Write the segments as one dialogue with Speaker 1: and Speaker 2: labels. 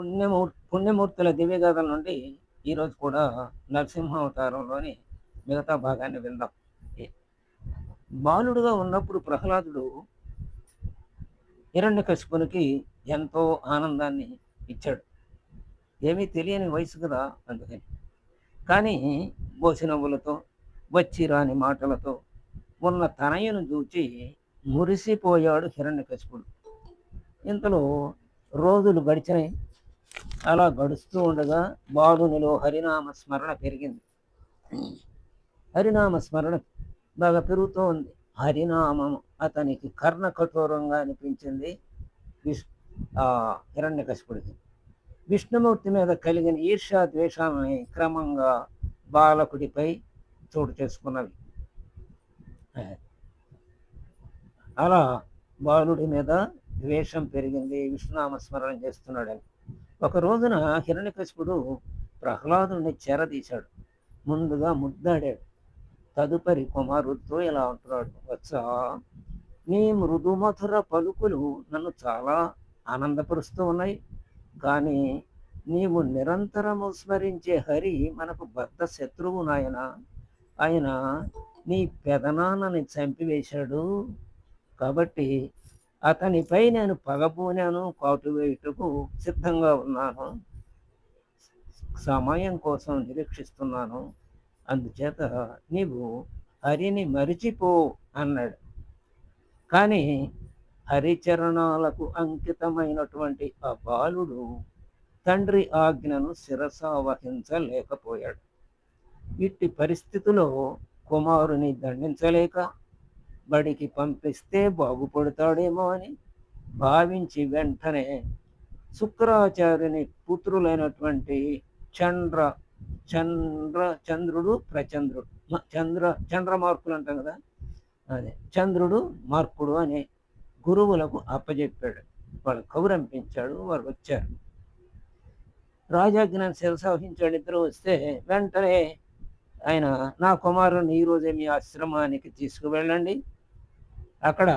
Speaker 1: పుణ్యమూర్ పుణ్యమూర్తుల దివ్యగాథల నుండి ఈరోజు కూడా నరసింహావతారంలోని మిగతా భాగాన్ని విందాం. బాలుడుగా ఉన్నప్పుడు ప్రహ్లాదుడు హిరణ్యకశిపునికి ఎంతో ఆనందాన్ని ఇచ్చాడు. ఏమీ తెలియని వయసు కదా అందుకని. కానీ బోసినవ్వులతో వచ్చి రాని మాటలతో ఉన్న తనయును చూచి మురిసిపోయాడు హిరణ్యకశిపుడు. ఇంతలో రోజులు గడిచినాయి. అలా గడుస్తూ ఉండగా బాలునిలో హరినామ స్మరణ పెరిగింది. హరినామ స్మరణ బాగా పెరుగుతూ ఉంది. హరినామం అతనికి కర్ణ కఠోరంగా అనిపించింది. విష్ ఆ హిరణ్యకశిపుడికి. విష్ణుమూర్తి మీద కలిగిన ఈర్ష్యా ద్వేషాలని క్రమంగా బాలకుడిపై చోటు చేసుకున్నవి. అలా బాలుడి మీద ద్వేషం పెరిగింది. విష్ణునామ స్మరణ చేస్తున్నాడని. ఒక రోజున హిరణ్యకశిపుడు ప్రహ్లాదుని చేరదీశాడు. ముందుగా ముద్దాడాడు. తదుపరి కుమారుడితో ఇలా అంటున్నాడు. వచ్చా నీ మృదుమధుర పలుకులు నన్ను చాలా ఆనందపరుస్తూ ఉన్నాయి. కానీ నీవు నిరంతరము స్మరించే హరి మనకు బద్ద శత్రువు నాయన. ఆయన నీ పెదనాన్నని చంపివేశాడు. కాబట్టి అతనిపై నేను పగబూనాను కాటు వేయుటకు సిద్ధంగా ఉన్నాను. సమయం కోసం నిరీక్షిస్తున్నాను. అందుచేత నీవు హరిని మరిచిపో అన్నాడు. కానీ హరిచరణాలకు అంకితమైనటువంటి ఆ బాలుడు తండ్రి ఆజ్ఞను శిరస వహించలేకపోయాడు. ఇట్టి పరిస్థితిలో కుమారుని దండించలేక బడికి పంపిస్తే బాగుపడతాడేమో అని భావించి వెంటనే శుక్రాచార్యుని పుత్రులైనటువంటి చంద్ర చంద్ర చంద్రుడు ప్రచంద్రుడు చంద్ర చంద్ర మార్కులు అంటాం కదా? అదే చంద్రుడు మార్కుడు అనే గురువులకు అప్పజెప్పాడు. వాళ్ళు కౌరంపించాడు వారు వచ్చారు. రాజాజ్ఞాన్ని శిరసాహించాడు ఇద్దరు వస్తే వెంటనే ఆయన నా కుమారుని ఈరోజే మీ ఆశ్రమానికి తీసుకువెళ్ళండి. అక్కడ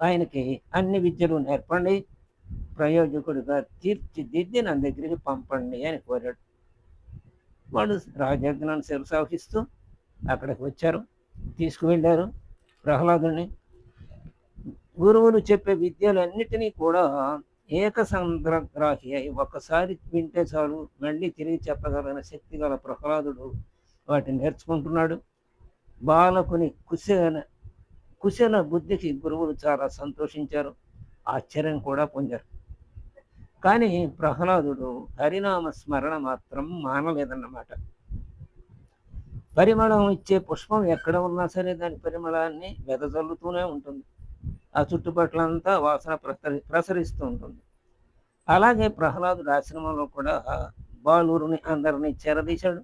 Speaker 1: ఆయనకి అన్ని విద్యలు నేర్పండి ప్రయోజకుడిగా తీర్చిదిద్ది నా దగ్గరికి పంపండి అని కోరాడు. వాళ్ళు రాజాజ్ఞాన్ని శిరసాహిస్తూ అక్కడికి వచ్చారు తీసుకువెళ్ళారు ప్రహ్లాదుని గురువులు చెప్పే విద్యలన్నిటినీ కూడా ఏకసంద్రగ్రాహి అయి ఒకసారి వింటే చాలు మళ్ళీ తిరిగి చెప్పగలిగిన శక్తి గల ప్రహ్లాదుడు వాటిని నేర్చుకుంటున్నాడు. బాలకుని కుశ కుశల బుద్ధికి గురువులు చాలా సంతోషించారు. ఆశ్చర్యం కూడా పొందారు. కానీ ప్రహ్లాదుడు హరినామ స్మరణ మాత్రం మానలేదన్నమాట. పరిమళం ఇచ్చే పుష్పం ఎక్కడ ఉన్నా సరే దాని పరిమళాన్ని వెదజల్లుతూనే ఉంటుంది. ఆ చుట్టుపక్కలంతా వాసన ప్రసరి ప్రసరిస్తూ ఉంటుంది. అలాగే ప్రహ్లాదుడు ఆశ్రమంలో కూడా బాలురుని అందరినీ చెరదీశాడు.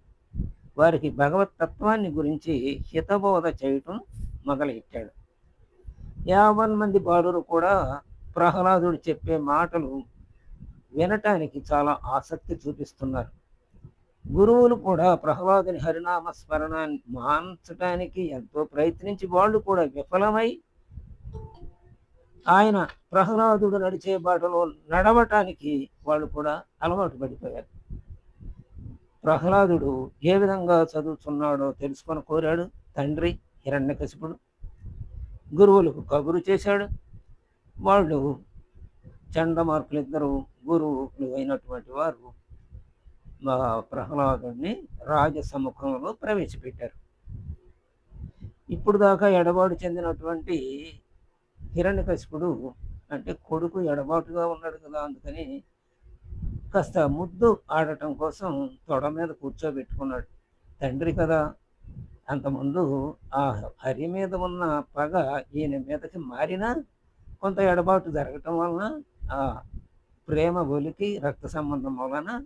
Speaker 1: వారికి భగవత్ తత్వాన్ని గురించి హితబోధ చేయటం మొదలెట్టాడు యావన్ మంది బాలురు కూడా ప్రహ్లాదుడు చెప్పే మాటలు వినటానికి చాలా ఆసక్తి చూపిస్తున్నారు. గురువులు కూడా ప్రహ్లాదుని హరినామ స్మరణాన్ని మాన్చడానికి ఎంతో ప్రయత్నించి వాళ్ళు కూడా విఫలమై ఆయన ప్రహ్లాదుడు నడిచే బాటలో నడవటానికి వాళ్ళు కూడా అలవాటు పడిపోయారు. ప్రహ్లాదుడు ఏ విధంగా చదువుతున్నాడో తెలుసుకొని కోరాడు. తండ్రి హిరణ్యకశిపుడు గురువులకు కబురు చేశాడు. వాళ్ళు చండమార్కులు ఇద్దరు గురువులు అయినటువంటి వారు మా ప్రహ్లాదుని రాజసముఖంలో ప్రవేశపెట్టారు. ఇప్పుడు దాకా ఎడబాటు చెందినటువంటి హిరణ్యకశిపుడు అంటే కొడుకు ఎడబాటుగా ఉన్నాడు కదా అందుకని కాస్త ముద్దు ఆడటం కోసం తొడ మీద కూర్చోబెట్టుకున్నాడు. తండ్రి కదా అంతకుముందు ఆ హరి మీద ఉన్న పగ ఈయన మీదకి మారినా కొంత ఎడబాటు జరగటం వలన ఆ ప్రేమ ఒలికి రక్త సంబంధం వలన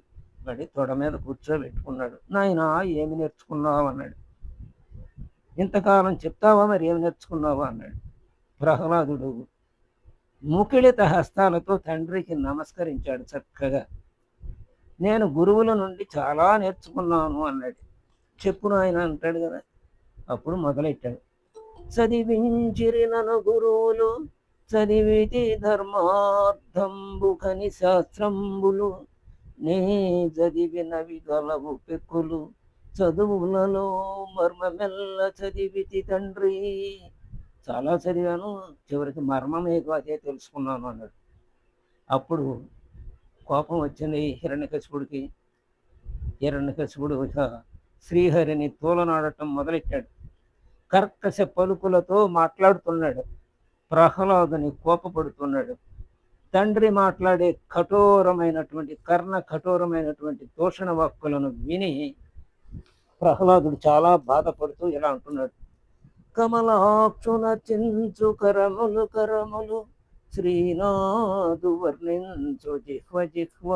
Speaker 1: వాడి తొడ మీద కూర్చోబెట్టుకున్నాడు. నాయన ఏమి నేర్చుకున్నావు? అన్నాడు. ఇంతకాలం చెప్తావా మరి ఏమి నేర్చుకున్నావా? అన్నాడు. ప్రహ్లాదుడు ముకిళిత హస్తాలతో తండ్రికి నమస్కరించాడు చక్కగా. నేను గురువుల నుండి చాలా నేర్చుకున్నాను అన్నాడు. చెప్పు నాయన అంటాడు కదా. అప్పుడు మొదలెట్టాడు. చదివించిరినను గురువులు చదివితి ధర్మార్థంబు కని శాస్త్రంబులు. నే చదివినవి గలవు పెక్కులు చదువులలో మర్మమెల్ల చదివితి తండ్రి. చాలా చదివాను చివరికి మర్మం ఏదో అదే తెలుసుకున్నాను అన్నాడు. అప్పుడు కోపం వచ్చింది హిరణ్యకశిపుడికి. హిరణ్యకశిపుడు ఇక శ్రీహరిని తూలనాడటం మొదలెట్టాడు. కర్కశ పలుకులతో మాట్లాడుతున్నాడు. ప్రహ్లాదుని కోపపడుతున్నాడు. తండ్రి మాట్లాడే కఠోరమైనటువంటి కర్ణ కఠోరమైనటువంటి దూషణ వాక్కులను విని ప్రహ్లాదుడు చాలా బాధపడుతూ ఇలా అంటున్నాడు. కమలాక్షున చించు కరములు కరములు శ్రీనాథు వర్ణించు జిహ్వ జిహ్వ.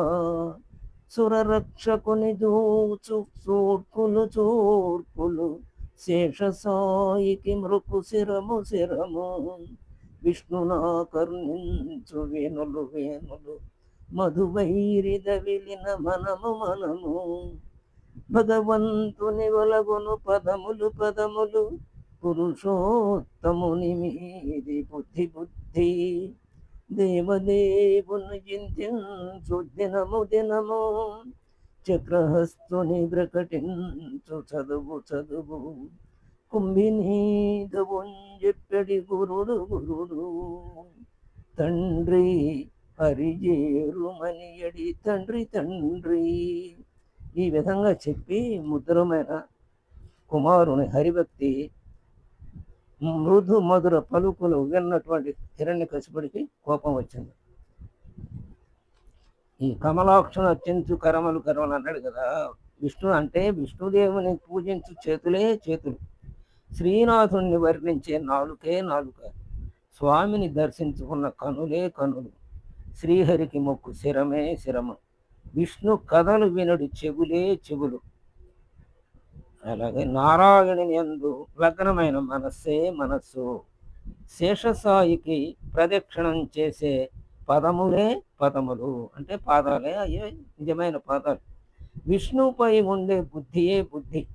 Speaker 1: సురరక్షకుని దూచు చూర్పులు చూర్పులు శేష సాయికి మృకు శిరము శిరము. విష్ణునా కర్ణించు వేణులు వేణులు. మధువైరిద విలిన మనము మనము. భగవంతుని వలగును పదములు పదములు. పురుషోత్తముని మీది బుద్ధి బుద్ధి. దేవదేవుని చింతించు దినము దినము. చక్రహస్తుని ప్రకటించు చదువు చదువు. కుంభినీదవుంజెప్పడి గురుడు గురుడు. తండ్రి హరిజేరుమనియడి తండ్రి తండ్రి. ఈ విధంగా చెప్పి ముద్రమైన కుమారుని హరిభక్తి మృదు మధుర పలుకులు విన్నటువంటి హిరణ్యకశిపుడికి కోపం వచ్చింది. ఈ కమలాక్షను అత్యంత కరమలు కరమలు అన్నాడు కదా. విష్ణు అంటే విష్ణుదేవుని పూజించు చేతులే చేతులు. శ్రీనాథుణ్ణి వర్ణించే నాలుకే నాలుక. స్వామిని దర్శించుకున్న కనులే కనులు. శ్రీహరికి మొక్కు శిరమే శిరము. విష్ణు కథలు వినడు చెవులే చెవులు. అలాగే నారాయణుని యందు లగ్నమైన మనస్సే మనస్సు. శేషసాయికి ప్రదక్షిణం చేసే పదములే పదములు. అంటే పాదాలే అయ్యే నిజమైన పాదాలు. విష్ణుపై ఉండే బుద్ధియే బుద్ధి.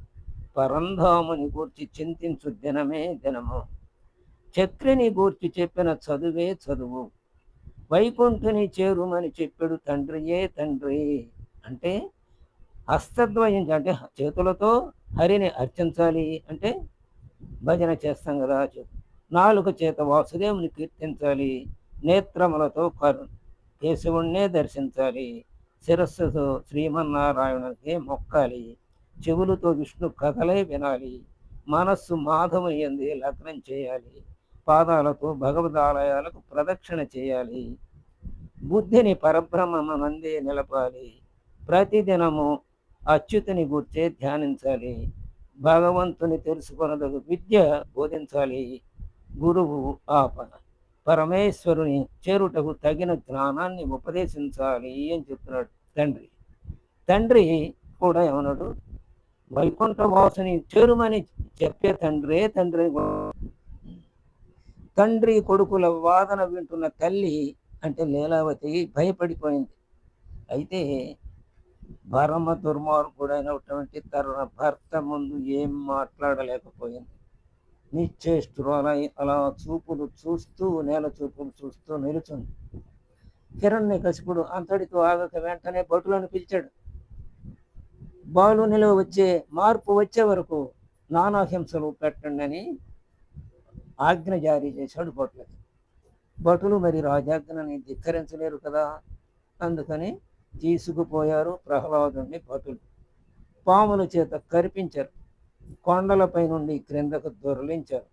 Speaker 1: పరంధాముని గూర్చి చింతించు దినమే దినము. చక్రిని గూర్చి చెప్పిన చదువే చదువు. వైకుంఠుని చేరుమని చెప్పాడు తండ్రియే తండ్రి. అంటే హస్తద్వయం అంటే చేతులతో హరిని అర్చించాలి అంటే భజన చేస్తాం కదా నాలుగు చేత వాసుదేవుని కీర్తించాలి. నేత్రములతో కరు. కేశవుణ్ణే దర్శించాలి. శిరస్సుతో శ్రీమన్నారాయణునికి మొక్కాలి. చెవులతో విష్ణు కథలే వినాలి. మనస్సు మాధవయ్యంది లగ్నం చేయాలి. పాదాలతో భగవదాలయాలకు ప్రదక్షిణ చేయాలి. బుద్ధిని పరబ్రహ్మనందే నిలపాలి. ప్రతిదినము అచ్యుతుని గుర్చే ధ్యానించాలి. భగవంతుని తెలుసుకొనదగు విద్య బోధించాలి. గురువు ఆపణ పరమేశ్వరుని చేరుటకు తగిన జ్ఞానాన్ని ఉపదేశించాలి అని చెప్తున్నాడు తండ్రి. తండ్రి కూడా ఏమన్నాడు? వైకుంఠ వాసుని చేరుమని చెప్పే తండ్రే తండ్రి తండ్రి కొడుకుల వాదన వింటున్న తల్లి అంటే లీలావతి భయపడిపోయింది. అయితే పరమ దుర్మార్గుడైనటువంటి తరుణ భర్త ముందు ఏం మాట్లాడలేకపోయింది. నిశ్చేష్టురాలై అలా చూపులు చూస్తూ నేల చూపులు చూస్తూ నిలుచుంది. కిరణ్ని కసిపుడు అంతటితో ఆగక వెంటనే భటులను పిలిచాడు. బాలు నిలువ వచ్చే మార్పు వచ్చే వరకు నానాహింసలు పెట్టండి అని ఆజ్ఞ జారీ చేశాడు భటులకి భటులు మరి రాజాజ్ఞని ధిక్కరించలేరు కదా? అందుకని తీసుకుపోయారు ప్రహ్లాదుని భటులు పాముల చేత కరిపించారు. కొండలపై నుండి క్రిందకు దొరలించారు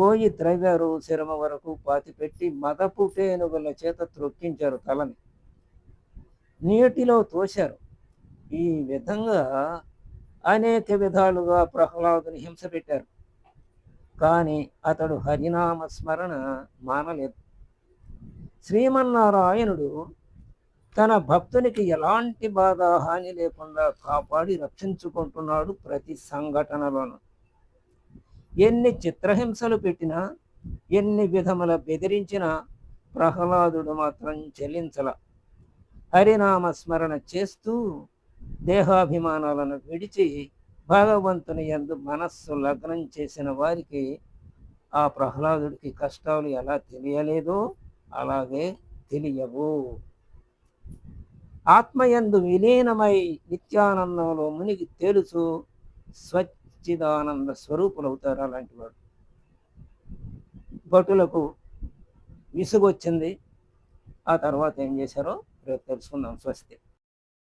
Speaker 1: గోయి త్రవ్వారు శరమ వరకు పాతిపెట్టి మదపు టేనుగుల చేత త్రొక్కించారు తలని. నీటిలో తోశారు. ఈ విధంగా అనేక విధాలుగా ప్రహ్లాదుని హింస పెట్టారు. కానీ అతడు హరినామ స్మరణ మానలేదు. శ్రీమన్నారాయణుడు తన భక్తునికి ఎలాంటి బాధ హాని లేకుండా కాపాడి రక్షించుకుంటున్నాడు ప్రతి సంఘటనలోను. ఎన్ని చిత్రహింసలు పెట్టినా ఎన్ని విధముల బెదిరించినా ప్రహ్లాదుడు మాత్రం చెల్లించల హరినామ స్మరణ చేస్తూ దేహాభిమానాలను విడిచి భగవంతుని ఎందు మనస్సు లగ్నం చేసిన వారికి ఆ ప్రహ్లాదుడికి కష్టాలు ఎలా తెలియలేదో అలాగే తెలియవు. ఆత్మయందు విలీనమై నిత్యానందంలో మునిగి తేలుచు స్వచ్చిదానంద స్వరూపులవుతారు అలాంటి వాడు. భటులకు విసుగొచ్చింది. ఆ తర్వాత ఏం చేశారో రేపు తెలుసుకుందాం. స్వస్తి.